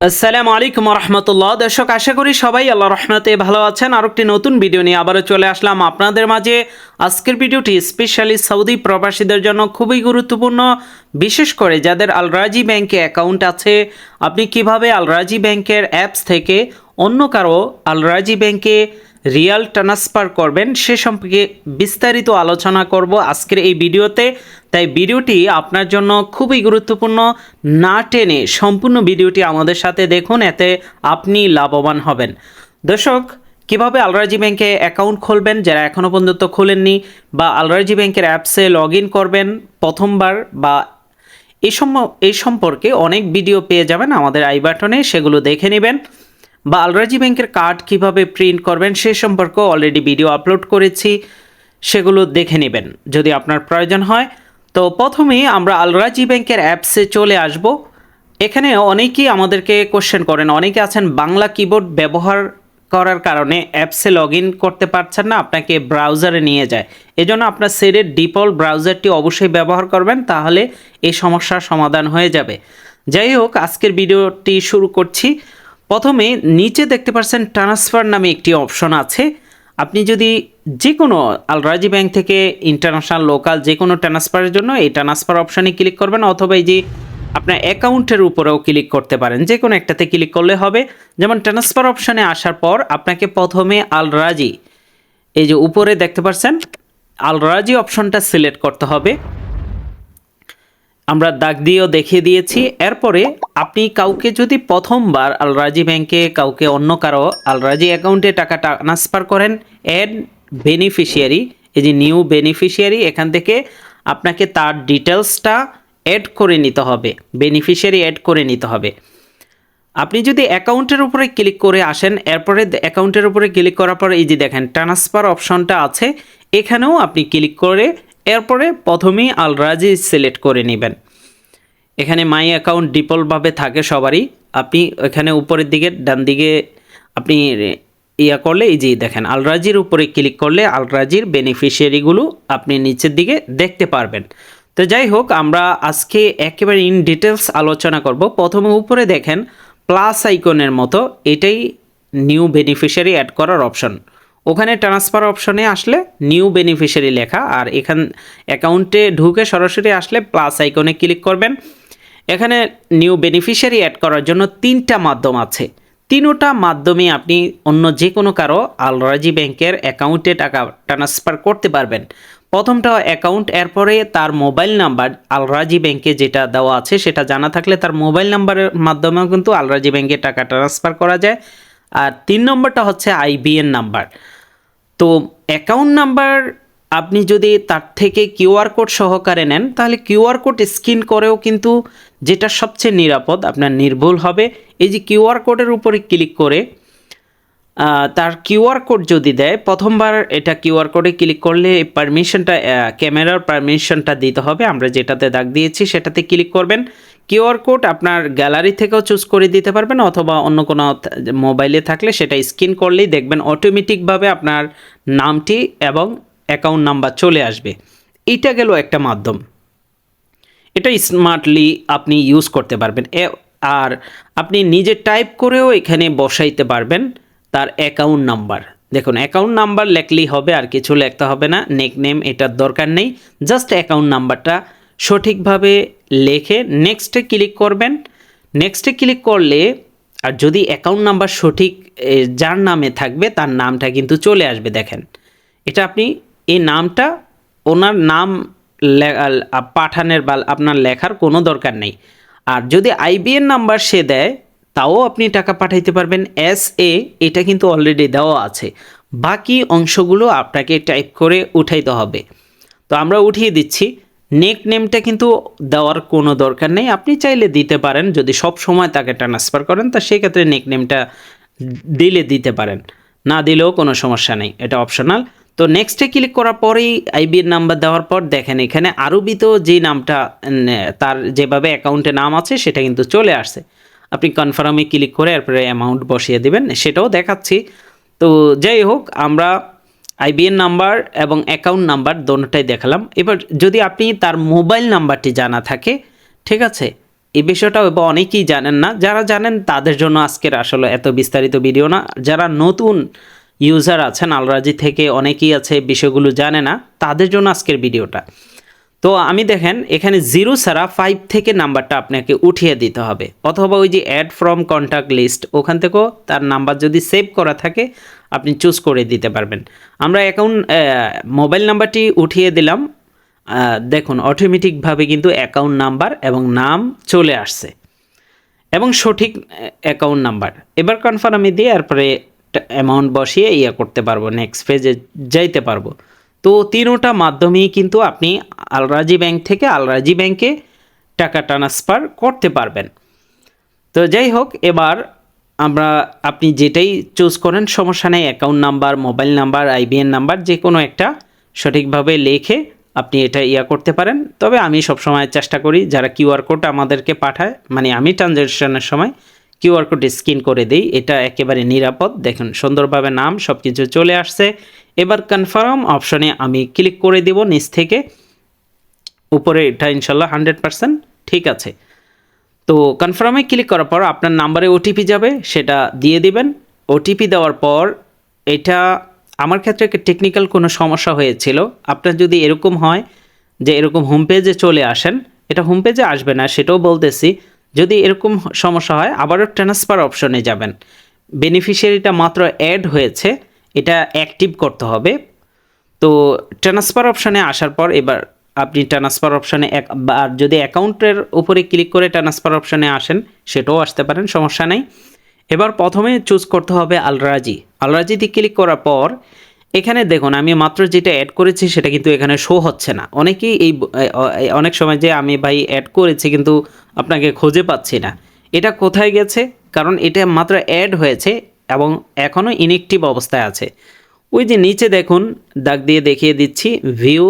আসসালামু আলাইকুম রহমতুল্লাহ দর্শক, আশা করি সবাই আল্লাহ রহমতে ভালো আছেন। আর একটি নতুন ভিডিও নিয়ে আবারও চলে আসলাম আপনাদের মাঝে। আজকের ভিডিওটি স্পেশালি সৌদি প্রবাসীদের জন্য খুবই গুরুত্বপূর্ণ, বিশেষ করে যাদের আলরাজি ব্যাংকে অ্যাকাউন্ট আছে। আপনি কীভাবে আলরাজি ব্যাংকের অ্যাপস থেকে অন্য কারও আলরাজি ব্যাংকে রিয়াল ট্রান্সফার করবেন, সে সম্পর্কে বিস্তারিত আলোচনা করব আজকের এই ভিডিওতে। তাই ভিডিওটি আপনার জন্য খুবই গুরুত্বপূর্ণ। না টেনে সম্পূর্ণ ভিডিওটি আমাদের সাথে দেখুন, এতে আপনি লাভবান হবেন। দর্শক, কীভাবে আলরাজি ব্যাংকে অ্যাকাউন্ট খুলবেন যারা এখনও পর্যন্ত খোলেননি বা আলরাজি ব্যাংকের অ্যাপসে লগ করবেন প্রথমবার বা এই সম এই সম্পর্কে অনেক ভিডিও পেয়ে যাবেন আমাদের আই বাটনে, সেগুলো দেখে নেবেন। বা আলরাজি ব্যাংকের কার্ড কীভাবে প্রিন্ট করবেন সে সম্পর্কে অলরেডি ভিডিও আপলোড করেছি, সেগুলো দেখে নেবেন। যদি আপনার প্রয়োজন হয়, তো প্রথমেই আমরা আলরাজি ব্যাংকের অ্যাপসে চলে আসব। এখানে অনেকেই আমাদেরকে কোশ্চেন করেন, অনেকে আছেন বাংলা কিবোর্ড ব্যবহার করার কারণে অ্যাপসে লগ করতে পারছেন না, আপনাকে ব্রাউজারে নিয়ে যায়। এজন্য আপনার সেটের ডিফল্ট ব্রাউজারটি অবশ্যই ব্যবহার করবেন, তাহলে এই সমস্যার সমাধান হয়ে যাবে। যাই হোক, আজকের ভিডিওটি শুরু করছি। প্রথমে নিচে দেখতে পাচ্ছেন ট্রান্সফার নামে একটি অপশন আছে। আপনি যদি যে কোনো আলরাজি ব্যাংক থেকে ইন্টারন্যাশনাল লোকাল যে কোনো ট্রান্সফারের জন্য এই ট্রান্সফার অপশানে ক্লিক করবেন অথবা এই যে আপনার অ্যাকাউন্টের উপরেও ক্লিক করতে পারেন। যে কোনো একটাতে ক্লিক করলে হবে। যেমন ট্রান্সফার অপশানে আসার পর আপনাকে প্রথমে আলরাজি এই যে উপরে দেখতে পাচ্ছেন আলরাজি অপশনটা সিলেক্ট করতে হবে। আমরা দাগ দিয়েও দেখিয়ে দিয়েছি। এরপরে আপনি কাউকে যদি প্রথমবার আলরাজি ব্যাংকে কাউকে অন্য কারও আলরাজি অ্যাকাউন্টে টাকা ট্রান্সফার করেন অ্যাড বেনিফিশিয়ারি, এই যে নিউ বেনিফিশিয়ারি, এখান থেকে আপনাকে তার ডিটেলসটা অ্যাড করে নিতে হবে, বেনিফিশিয়ারি অ্যাড করে নিতে হবে। আপনি যদি অ্যাকাউন্টের উপরে ক্লিক করে আসেন, এরপরে অ্যাকাউন্টের উপরে ক্লিক করার পর এই যে দেখেন, ট্রান্সফার অপশনটা আছে, এখানেও আপনি ক্লিক করে এরপরে প্রথমেই আলরাজি সিলেক্ট করে নেবেন। এখানে মাই অ্যাকাউন্ট ডিফল্টভাবে থাকে সবারই। আপনি এখানে উপরের দিকে, ডান দিকে আপনি ইয়া করলে এই যে দেখেন, আলরাজির উপরে ক্লিক করলে আলরাজির বেনিফিশিয়ারিগুলো আপনি নিচের দিকে দেখতে পারবেন। তো যাই হোক, আমরা আজকে একেবারে ইন ডিটেলস আলোচনা করব। প্রথমে উপরে দেখেন প্লাস আইকনের মতো এটাই নিউ বেনিফিশিয়ারি অ্যাড করার অপশন ওখানে ট্রান্সফার অপশনে আসলে নিউ বেনিফিশিয়ারি লেখা, আর এখান অ্যাকাউন্টে ঢুকে সরাসরি আসলে প্লাস আইকনে ক্লিক করবেন। এখানে নিউ বেনিফিশিয়ারি অ্যাড করার জন্য তিনটা মাধ্যম আছে। তিনোটা মাধ্যমে আপনি অন্য যে কোনো কারও আলরাজি ব্যাংকের অ্যাকাউন্টে টাকা ট্রান্সফার করতে পারবেন। প্রথমটা অ্যাকাউন্ট এরপরে তার মোবাইল নাম্বার আলরাজি ব্যাংকে যেটা দেওয়া আছে সেটা জানা থাকলে তার মোবাইল নাম্বারের মাধ্যমেও কিন্তু আলরাজি ব্যাংকে টাকা ট্রান্সফার করা যায়। আর তিন নম্বরটা হচ্ছে আইবিএন নাম্বার তো অ্যাকাউন্ট নাম্বার আপনি যদি তার থেকে কিউআর কোড সহকারে নেন, তাহলে কিউআর কোড স্ক্যান করেও কিন্তু যেটা সবচেয়ে নিরাপদ, আপনার নির্ভুল হবে। এই যে কিউআর কোডের উপরে ক্লিক করে তার কিউআর কোড যদি দেয়, প্রথমবার এটা কিউআর কোডে ক্লিক করলে পারমিশনটা ক্যামেরার পারমিশনটা দিতে হবে। আমরা যেটাতে দাগ দিয়েছি, সেটাতে ক্লিক করবেন। কিউআর কোড আপনার গ্যালারি থেকেও চুজ করে দিতে পারবেন, অথবা অন্য কোনো মোবাইলে থাকলে সেটা স্ক্যান করলেই দেখবেন অটোমেটিকভাবে আপনার নামটি এবং অ্যাকাউন্ট নাম্বার চলে আসবে। এইটা গেল একটা মাধ্যম। এটা স্মার্টলি আপনি ইউজ করতে পারবেন। আর আপনি নিজে টাইপ করেও এখানে বসাইতে পারবেন তার অ্যাকাউন্ট নাম্বার। দেখুন, অ্যাকাউন্ট নাম্বার লেখলেই হবে, আর কিছু লেখতে হবে না। নেক নেম এটার দরকার নেই। জাস্ট অ্যাকাউন্ট নাম্বারটা সঠিকভাবে লেখে নেক্সটে ক্লিক করবেন। নেক্সটে ক্লিক করলে আর যদি অ্যাকাউন্ট নাম্বার সঠিক যার নামে থাকবে, তার নামটা কিন্তু চলে আসবে, দেখেন। এটা আপনি এই নামটা ওনার নাম পাঠানের বা আপনার লেখার কোনো দরকার নেই। আর যদি আইবিএন নাম্বার সে দেয়, তাও আপনি টাকা পাঠাইতে পারবেন। এস এ এটা কিন্তু অলরেডি দেওয়া আছে। বাকি অংশগুলো আপনাকে টাইপ করে উঠাইতে হবে। তো আমরা উঠিয়ে দিচ্ছি। নেক নেমটা কিন্তু দেওয়ার কোনো দরকার নেই। আপনি চাইলে দিতে পারেন। যদি সব সময় তাকে ট্রান্সফার করেন, তা সেক্ষেত্রে নেক নেমটা দিলে দিতে পারেন। না দিলেও কোনো সমস্যা নেই। এটা অপশনাল তো নেক্সটে ক্লিক করার পরেই আইবির নাম্বার দেওয়ার পর দেখেন এখানে আরবিত যে নামটা তার যেভাবে অ্যাকাউন্টে নাম আছে, সেটা কিন্তু চলে আসছে। আপনি কনফার্মে ক্লিক করে এরপরে অ্যামাউন্ট বসিয়ে দেবেন। সেটাও দেখাচ্ছি। তো যাই হোক, আমরা আইবিএন নাম্বার এবং অ্যাকাউন্ট নাম্বার দোনোটাই দেখালাম। এবার যদি আপনি তার মোবাইল নাম্বারটি জানা থাকে, ঠিক আছে? এই বিষয়টা বা অনেকেই জানেন না। যারা জানেন, তাদের জন্য আজকের আসলে এত বিস্তারিত ভিডিও না। যারা নতুন ইউজার আছেন, আলরাজি থেকে অনেকেই আছে বিষয়গুলো জানে না, তাদের জন্য আজকের ভিডিওটা তো আমি দেখেন, এখানে জিরো ছাড়া ফাইভ থেকে নাম্বারটা আপনাকে উঠিয়ে দিতে হবে। অথবা ওই যে অ্যাড ফ্রম কন্ট্যাক্ট লিস্ট ওখান থেকেও তার নাম্বার যদি সেভ করা থাকে আপনি চুজ করে দিতে পারবেন। আমরা অ্যাকাউন্ট মোবাইল নাম্বারটি উঠিয়ে দিলাম। দেখুন অটোমেটিকভাবে কিন্তু অ্যাকাউন্ট নাম্বার এবং নাম চলে আসছে। এবং সঠিক অ্যাকাউন্ট নাম্বার এবার কনফার্মে দিয়ে এরপরে অ্যামাউন্ট বসিয়ে ইয়ে করতে পারব নেক্সট পেজে যাইতে পারব। তো তিনোটা মাধ্যমেই কিন্তু আপনি আলরাজি ব্যাংক থেকে আলরাজি ব্যাংকে টাকা ট্রান্সফার করতে পারবেন। তো যাই হোক, এবার আমরা, আপনি যেটাই চুজ করেন, সমস্যা নেই account number mobile number IBN number যে কোনো একটা সঠিকভাবে লিখে আপনি এটা ইয়া করতে পারেন। তবে আমি সবসময় চেষ্টা করি, যারা কিউআর কোড আমাদেরকে পাঠায় মানে আমি ট্রানজ্যাকশনের সময় কিউআর কোড স্ক্যান করে দিই, এটা একেবারে নিরাপদ। দেখুন, সুন্দরভাবে নাম সব কিছু চলে আসছে। এবার কনফার্ম অপশনে আমি ক্লিক করে দেব নিচ থেকে। উপরে এটা ইনশাল্লাহ হান্ড্রেড পার্সেন্ট ঠিক আছে। তো কনফার্মে ক্লিক করার পর আপনার নাম্বারে ওটিপি যাবে, সেটা দিয়ে দিবেন। ওটিপি দেওয়ার পর এটা আমার ক্ষেত্রে একটা টেকনিক্যাল কোনো সমস্যা হয়েছিল। আপনার যদি এরকম হয় যে এরকম হোম পেজে চলে আসেন, এটা হোম পেজে আসবে না, সেটাও বলতেছি। যদি এরকম সমস্যা হয়, আবারও ট্রান্সফার অপশনে যাবেন। বেনিফিশিয়ারিটা মাত্র অ্যাড হয়েছে, এটা অ্যাক্টিভ করতে হবে। তো ট্রান্সফার অপশানে আসার পর এবার আপনি ট্রান্সফার অপশানে এক আর যদি অ্যাকাউন্টের উপরে ক্লিক করে ট্রান্সফার অপশানে আসেন, সেটাও আসতে পারেন, সমস্যা নেই। এবার প্রথমে চুজ করতে হবে আলরাজি আলরাজিতে ক্লিক করার পর, এখানে দেখুন, আমি মাত্র যেটা অ্যাড করেছি, সেটা কিন্তু এখানে শো হচ্ছে না। অনেকেই এই অনেক সময় যে আমি ভাই অ্যাড করেছি, কিন্তু আপনাকে খুঁজে পাচ্ছি না। এটা কোথায় গেছে? কারণ এটা মাত্র অ্যাড হয়েছে এবং এখনও ইনএক্টিভ অবস্থায় আছে। ওই যে নিচে দেখুন, দাগ দিয়ে দেখিয়ে দিচ্ছি ভিউ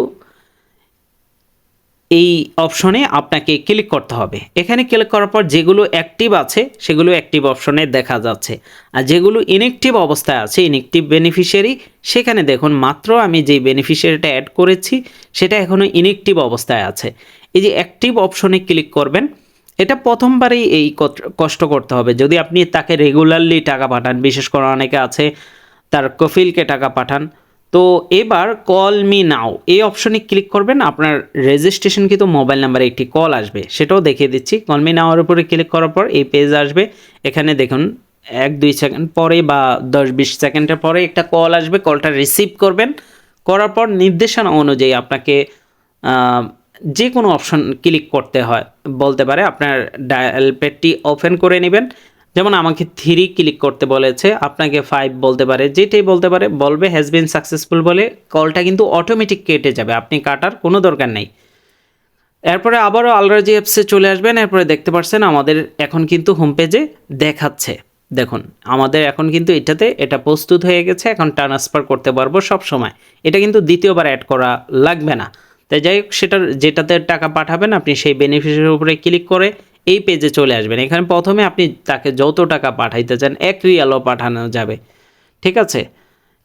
এই অপশনে আপনাকে ক্লিক করতে হবে। এখানে ক্লিক করার পর যেগুলো অ্যাক্টিভ আছে, সেগুলো অ্যাক্টিভ অপশনে দেখা যাচ্ছে। আর যেগুলো ইনএক্টিভ অবস্থায় আছে ইনএক্টিভ বেনিফিশিয়ারি সেখানে দেখুন মাত্র আমি যেই বেনিফিশিয়ারিটা অ্যাড করেছি, সেটা এখনও ইনএক্টিভ অবস্থায় আছে। এই যে অ্যাক্টিভ অপশনে ক্লিক করবেন, এটা প্রথমবারেই এই কষ্ট করতে হবে। যদি আপনি তাকে রেগুলারলি টাকা পাঠান, বিশেষ করে অনেকে আছে, তার কফিলকে টাকা পাঠান তো এবার কল মি নাও এই অপশনে ক্লিক করবেন, আপনার রেজিস্ট্রেশন কিন্তু মোবাইল নাম্বারে একটি কল আসবে। সেটাও দেখিয়ে দিচ্ছি। কল মি নাওয়ার উপরে ক্লিক করার পর এই পেজ আসবে। এখানে দেখুন, এক, দুই সেকেন্ড পরে বা দশ, বিশ সেকেন্ডের পরে একটা কল আসবে। কলটা রিসিভ করবেন। করার পর নির্দেশনা অনুযায়ী আপনাকে যে কোনো অপশন ক্লিক করতে হয়। বলতে পারে আপনার ডায়াল প্যাডটি ওপেন করে নেবেন। যেমন আমাকে থ্রি ক্লিক করতে বলেছে, আপনাকে ফাইভ বলতে পারে, যেটাই বলতে পারে, বলবে হ্যাজ বিন সাকসেসফুল বলে কলটা কিন্তু অটোমেটিক কেটে যাবে, আপনি কাটার কোনো দরকার নেই। এরপরে আবারও আলরাজি অ্যাপসে চলে আসবেন, এরপরে দেখতে পাচ্ছেন আমাদের এখন কিন্তু হোম পেজে দেখাচ্ছে। দেখুন, আমাদের এখন কিন্তু এটাতে এটা প্রস্তুত হয়ে গেছে, এখন ট্রান্সফার করতে পারব সব সময় এটা কিন্তু দ্বিতীয়বার অ্যাড করা লাগবে না। তাই যাই হোক, সেটার যেটাতে টাকা পাঠাবেন, আপনি সেই বেনিফিসের উপরে ক্লিক করে এই পেজে চলে আসবেন। এখানে প্রথমে আপনি তাকে যত টাকা পাঠাইতে চান এক রিয়ালও পাঠানো যাবে। ঠিক আছে?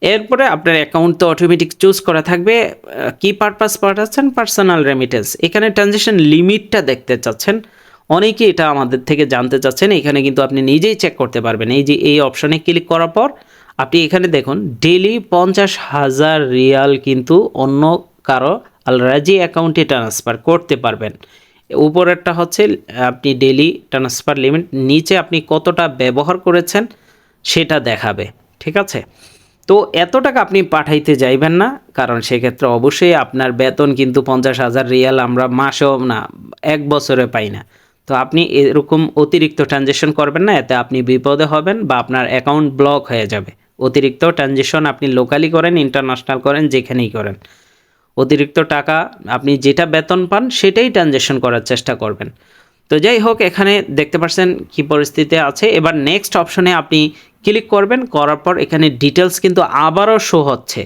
এরপরে আপনার অ্যাকাউন্ট তো অটোমেটিক চুজ করা থাকবে। কি পারপাস পাঠাচ্ছেন? পার্সোনাল রেমিটেন্স এখানে ট্রানজেকশন লিমিটটা দেখতে চাচ্ছেন। অনেকেই এটা আমাদের থেকে জানতে চাচ্ছেন। এখানে কিন্তু আপনি নিজেই চেক করতে পারবেন। এই যে এই অপশনে ক্লিক করার পর, আপনি এখানে দেখুন ডেলি পঞ্চাশ হাজার রিয়াল কিন্তু অন্য কারও আলরাজি অ্যাকাউন্টে ট্রান্সফার করতে পারবেন। উপরেরটা হচ্ছে, আপনি ডেলি ট্রান্সফার লিমিট, নিচে আপনি কতটা ব্যবহার করেছেন সেটা দেখাবে, ঠিক আছে? তো এত টাকা আপনি পাঠাইতে যাইবেন না, কারণ সেক্ষেত্রে অবশ্যই আপনার বেতন কিন্তু পঞ্চাশ হাজার রিয়াল আমরা মাসেও না, এক বছরে পাই না। তো আপনি এরকম অতিরিক্ত ট্রানজেকশন করবেন না, এতে আপনি বিপদে হবেন বা আপনার অ্যাকাউন্ট ব্লক হয়ে যাবে। অতিরিক্ত ট্রানজেকশন আপনি লোকালি করেন, ইন্টারন্যাশনাল করেন, যেখানেই করেন। অতিরিক্ত টাকা আপনি যেটা বেতন পান সেটাই ট্রানজেকশন করার চেষ্টা করবেন। তো যাই হোক, এখানে দেখতে পাচ্ছেন কি পরিস্থিতি আছে। এবার নেক্সট অপশনে আপনি ক্লিক করবেন, করার পর এখানে ডিটেলস কিন্তু আবারও শো হচ্ছে।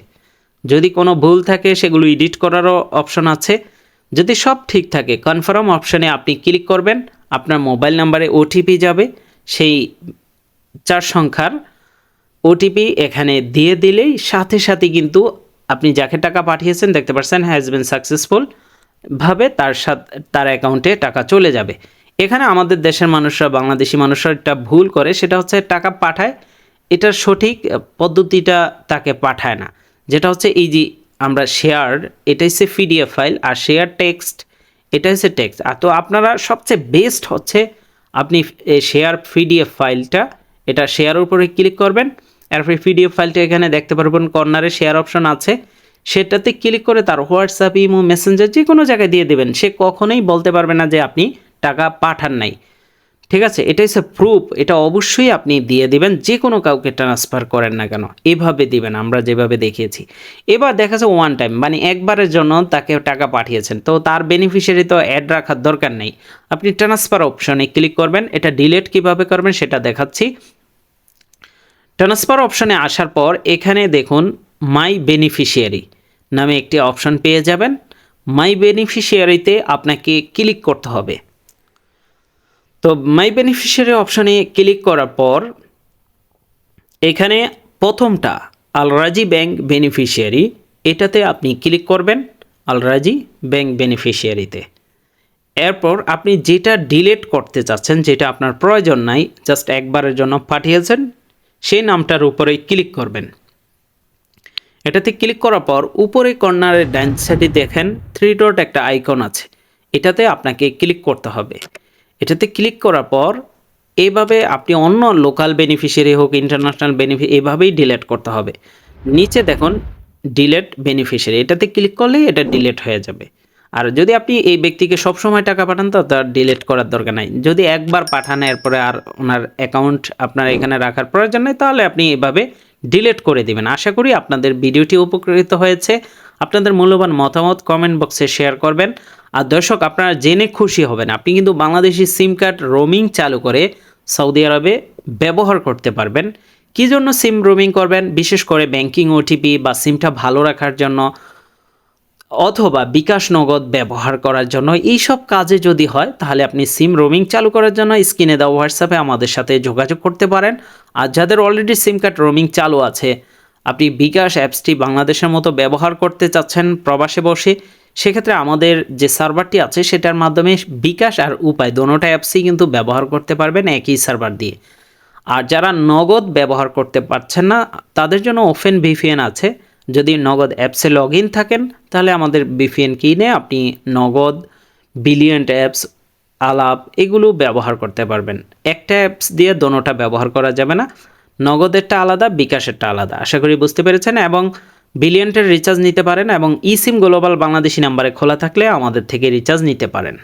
যদি কোনো ভুল থাকে, সেগুলো এডিট করারও অপশন আছে। যদি সব ঠিক থাকে কনফার্ম অপশনে আপনি ক্লিক করবেন, আপনার মোবাইল নাম্বারে ওটিপি যাবে। সেই চার সংখ্যার ওটিপি এখানে দিয়ে দিলেই সাথে সাথে কিন্তু আপনি যাকে টাকা পাঠিয়েছেন দেখতে পাচ্ছেন হ্যাজ বিন সাকসেসফুল ভাবে তার সাথে, তার অ্যাকাউন্টে টাকা চলে যাবে। এখানে আমাদের দেশের মানুষরা, বাংলাদেশি মানুষরা একটা ভুল করে, সেটা হচ্ছে টাকা পাঠায় এটার সঠিক পদ্ধতিটা তাকে পাঠায় না। যেটা হচ্ছে এই যে আমরা শেয়ার এটা হচ্ছে পিডিএফ ফাইল আর শেয়ার টেক্সট এটা হচ্ছে টেক্সট আর তো আপনারা সবচেয়ে বেস্ট হচ্ছে আপনি শেয়ার পিডিএফ ফাইলটা এটা শেয়ার উপরে ক্লিক করবেন এরপরে পিডিএফ ফাইলটা এখানে দেখতে পারবেন, কর্নারে শেয়ার অপশন আছে। সেটাতে ক্লিক করে তার হোয়াটসঅ্যাপ ইমো মেসেঞ্জার যে কোনো জায়গায় দিয়ে দেবেন। সে কখনোই বলতে পারবে না যে আপনি টাকা পাঠান নাই। ঠিক আছে? এটা হচ্ছে প্রুফ এটা অবশ্যই আপনি দিয়ে দিবেন। যে কোনো কাউকে ট্রান্সফার করেন না কেন। এভাবে দিবেন। আমরা যেভাবে দেখিয়েছি। এবার দেখা যাচ্ছে ওয়ান টাইম মানে একবারের জন্য তাকে টাকা পাঠিয়েছেন। তো তার বেনিফিশিয়ারি তো অ্যাড রাখার দরকার নেই। আপনি ট্রান্সফার অপশনে ক্লিক করবেন। এটা ডিলেট কীভাবে করবেন সেটা দেখাচ্ছি। ট্রান্সফার অপশানে আসার পর এখানে দেখুন মাই বেনিফিশিয়ারি নামে একটি অপশান পেয়ে যাবেন। মাই বেনিফিশিয়ারিতে আপনাকে ক্লিক করতে হবে। তো মাই বেনিফিশিয়ারি অপশানে ক্লিক করার পর এখানে প্রথমটা আলরাজি ব্যাংক বেনিফিশিয়ারি এটাতে আপনি ক্লিক করবেন আলরাজি ব্যাংক বেনিফিশিয়ারিতে এরপর আপনি যেটা ডিলিট করতে চাচ্ছেন, যেটা আপনার প্রয়োজন নাই জাস্ট একবারের জন্য পাঠিয়েছেন সেই নামটার উপরে ক্লিক করবেন। এটাতে ক্লিক করার পর উপরে কর্নারের ডান সাইডে দেখেন থ্রি ডট একটা আইকন আছে। এটাতে আপনাকে ক্লিক করতে হবে। এটাতে ক্লিক করার পর এইভাবে আপনি অন্য লোকাল বেনিফিশিয়ারি হোক, ইন্টারন্যাশনাল বেনিফি, এভাবেই ডিলেট করতে হবে। নিচে দেখুন ডিলেট বেনিফিশিয়ারি। এটাতে ক্লিক করলেই এটা ডিলেট হয়ে যাবে। আর যদি আপনি এই ব্যক্তিকে সবসময় টাকা পাঠান, তো তার ডিলিট করার দরকার নাই। যদি একবার পাঠান, এরপরে আর ওনার অ্যাকাউন্ট আপনার এখানে রাখার প্রয়োজন নেই, তাহলে আপনি এভাবে ডিলিট করে দিবেন। আশা করি আপনাদের ভিডিওটি উপকৃত হয়েছে। আপনাদের মূল্যবান মতামত কমেন্ট বক্সে শেয়ার করবেন। আর দর্শক, আপনারা জেনে খুশি হবেন, আপনি কিন্তু বাংলাদেশি সিম কার্ড রোমিং চালু করে সৌদি আরবে ব্যবহার করতে পারবেন। কী জন্য সিম রোমিং করবেন? বিশেষ করে ব্যাংকিং ওটিপি বা সিমটা ভালো রাখার জন্য অথবা বিকাশ নগদ ব্যবহার করার জন্য এই সব কাজে যদি হয়, তাহলে আপনি সিম রোমিং চালু করার জন্য স্ক্রিনে দেওয়া হোয়াটসঅ্যাপে আমাদের সাথে যোগাযোগ করতে পারেন। আর যাদের অলরেডি সিম কার্ড রোমিং চালু আছে, আপনি বিকাশ অ্যাপসটি বাংলাদেশের মতো ব্যবহার করতে চাচ্ছেন প্রবাসে বসে, সেক্ষেত্রে আমাদের যে সার্ভারটি আছে, সেটার মাধ্যমে বিকাশ আর উপায় দোনোটা অ্যাপসই কিন্তু ব্যবহার করতে পারবেন একই সার্ভার দিয়ে। আর যারা নগদ ব্যবহার করতে পারছেন না, তাদের জন্য ওপেন ভিপিএন আছে। যদি নগদ অ্যাপসে লগ ইন থাকেন, তাহলে আমাদের ভিপিএন কিনে আপনি নগদ বিলিয়ন্ট অ্যাপস আলাপ এগুলো ব্যবহার করতে পারবেন। একটা অ্যাপস দিয়ে দোনোটা ব্যবহার করা যাবে না। নগদেরটা আলাদা, বিকাশেরটা আলাদা। আশা করি বুঝতে পেরেছেন এবং বিলিয়ন্টের রিচার্জ নিতে পারেন এবং ই সিম গ্লোবাল বাংলাদেশি নাম্বারে খোলা থাকলে আমাদের থেকে রিচার্জ নিতে পারেন।